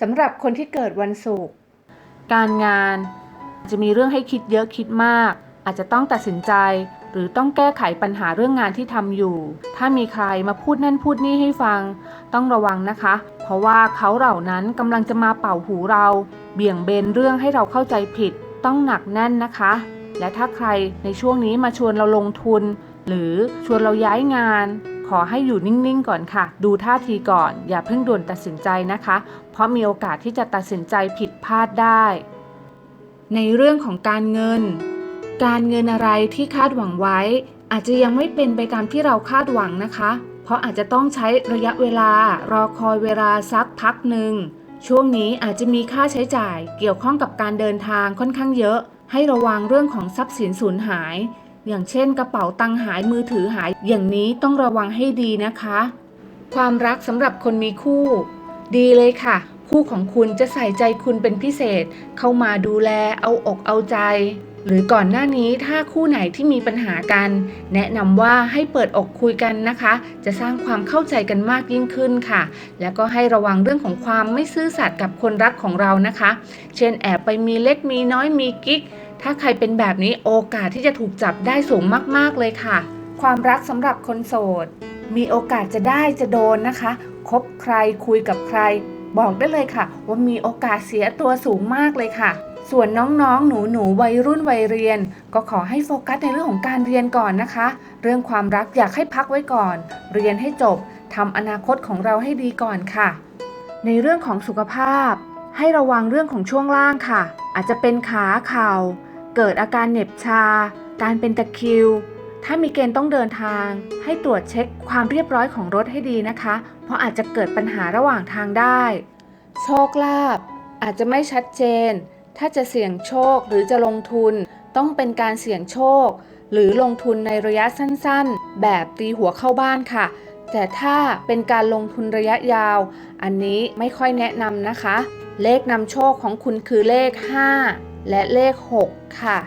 สำหรับคนที่เกิดวันศุกร์การงานจะมีเรื่องให้คิดเยอะคิดมาก อาจจะต้องตัดสินใจ หรือต้องแก้ไขปัญหาเรื่องงานที่ทำอยู่ ถ้ามีใครมาพูดนั่นพูดนี่ให้ฟัง ต้องระวังนะคะ เพราะว่าเขาเหล่านั้นกำลังจะมาเป่าหูเรา เบี่ยงเบนเรื่องให้เราเข้าใจผิด ต้องหนักแน่นนะคะ และถ้าใครในช่วงนี้มาชวนเราลงทุน หรือชวนเราย้ายงาน ขอให้อยู่นิ่งๆก่อนค่ะ ดูท่าทีก่อน อย่าเพิ่งด่วนตัดสินใจนะคะ เพราะมีโอกาสที่จะตัดสินใจผิดพลาดได้ ในเรื่องของการเงิน การเงินอะไรที่คาดหวังไว้ อาจจะยังไม่เป็นไปตามที่เราคาดหวังนะคะ เพราะอาจจะต้องใช้ระยะเวลารอคอยเวลาสักพักหนึ่งช่วงนี้อาจจะมีค่าใช้จ่ายเกี่ยวข้องกับการเดินทางค่อนข้างเยอะ ให้ระวังเรื่องของทรัพย์สินสูญหาย อย่างเช่นกระเป๋าตังค์หายมือถือหายอย่างนี้ต้องระวังให้ดีนะคะ ความรักสำหรับคนมีคู่ ดีเลยค่ะ คู่ของคุณจะใส่ใจคุณเป็นพิเศษ เข้ามาดูแลเอาอกเอาใจ หรือก่อนหน้านี้ถ้าคู่ไหนที่มีปัญหากัน แนะนำว่าให้เปิดอกคุยกันนะคะ จะสร้างความเข้าใจกันมากยิ่งขึ้นค่ะ แล้วก็ให้ระวังเรื่องของความไม่ซื่อสัตย์กับคนรักของเรานะคะ เช่นแอบไปมีเล็กมีน้อยมีกิ๊ก ถ้าใครเป็นแบบนี้โอกาสที่จะถูกจับได้สูงมาก ๆ เลยค่ะ ความรักสำหรับคนโสด มีโอกาสจะได้จะโดนนะคะ คบใครคุยกับใคร บอกได้เลยค่ะ ว่ามีโอกาสเสียตัวสูงมากเลยค่ะ ส่วนน้องๆหนูหนูๆ วัยรุ่นวัยเรียน ก็ขอให้โฟกัสในเรื่องของการเรียนก่อนนะคะ เรื่องความรักอยากให้พักไว้ก่อน เรียนให้จบทำอนาคตของเราให้ดีก่อนค่ะ ในเรื่องของสุขภาพ ให้ระวังเรื่องของช่วงล่างค่ะ อาจจะเป็นขาเข่า เกิดอาการเหน็บชา การเป็นตะคริว ถ้ามีเกณฑ์ต้องเดินทาง ให้ตรวจเช็คความเรียบร้อยของรถให้ดีนะคะ เพราะอาจจะเกิดปัญหาระหว่างทางได้ โชคลาภอาจจะไม่ชัดเจน ถ้าจะเสี่ยงโชคหรือจะลงทุน ต้องเป็นการเสี่ยงโชค หรือลงทุนในระยะสั้นๆ แบบตีหัวเข้าบ้านค่ะ แต่ถ้าเป็นการลงทุนระยะยาว อันนี้ไม่ค่อยแนะนำนะคะ เลขนำโชคของคุณคือเลข 5 และเลข 6 ค่ะ